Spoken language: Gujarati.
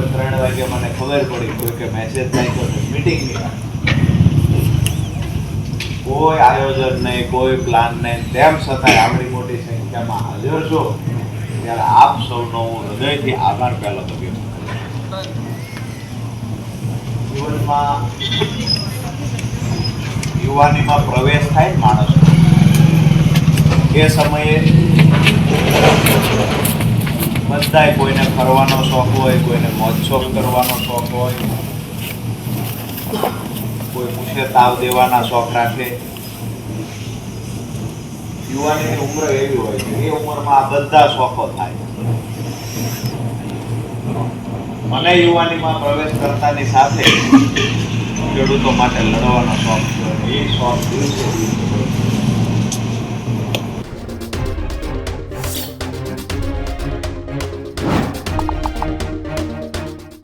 બપોર ત્રણ વાગે મને ખબર પડી કોઈ કે મેસેજ થાય મીટિંગની કોઈ આયોજન નહીં, કોઈ પ્લાન નહીં. તેમ છતાંય આવડી મોટી સંખ્યામાં હાજર છો, ત્યારે આપ સૌનો હું હૃદયથી આભાર પહેલો કર્યો જીવનમાં યુવાનીમાં પ્રવેશ થાય માણસ એ સમયે બધાય કોઈને ફરવાનો શોખ હોય, કોઈને મોજશોખ કરવાનો શોખ હોય. કોઈ પૂછે તાવ દેવાના શોખ રાખે. યુવાનીની ઉંમર એવી હોય છે, એ ઉંમરમાં આ બધા શોખો થાય. મને યુવાનીમાં પ્રવેશ કરતાની સાથે ખેડૂતો માટે લડવાનો શોખ છે, એ શોખ દિવસે દિવસે